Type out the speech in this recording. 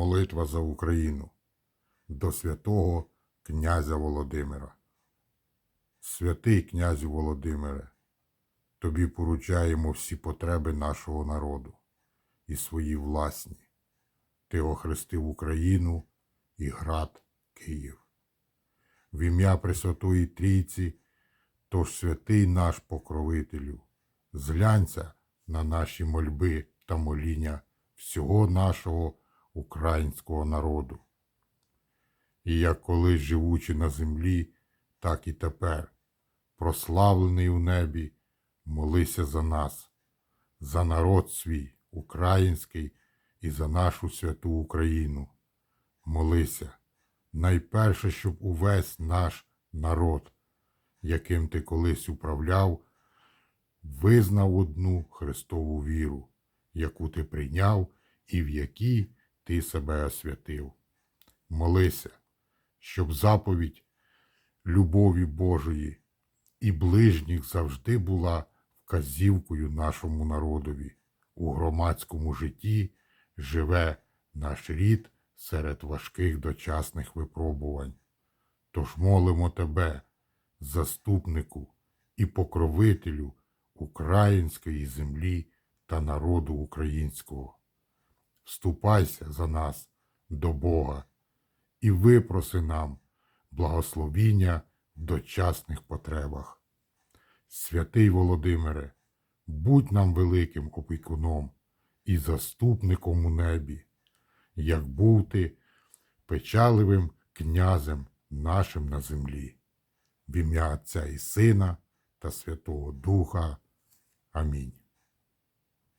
Молитва за Україну до святого князя Володимира. Святий князю Володимире, тобі поручаємо всі потреби нашого народу і свої власні. Ти охрестив Україну і град Київ. В ім'я Пресвятої Трійці, тож святий наш покровителю, зглянься на наші мольби та моління всього нашого українського народу. І як колись живучи на землі, так і тепер, прославлений у небі, молися за нас, за народ свій, український і за нашу святу Україну. Молися, найперше, щоб увесь наш народ, яким ти колись управляв, визнав одну Христову віру, яку ти прийняв і в якій ти себе освятив. Молися, щоб заповідь любові Божої і ближніх завжди була вказівкою нашому народові. У громадському житті живе наш рід серед важких дочасних випробувань. Тож молимо тебе, заступнику і покровителю української землі та народу українського. Вступайся за нас до Бога і випроси нам благословіння в дочасних потребах. Святий Володимире, будь нам великим опікуном і заступником у небі, як був ти печаливим князем нашим на землі. В ім'я Отця і Сина та Святого Духа. Амінь.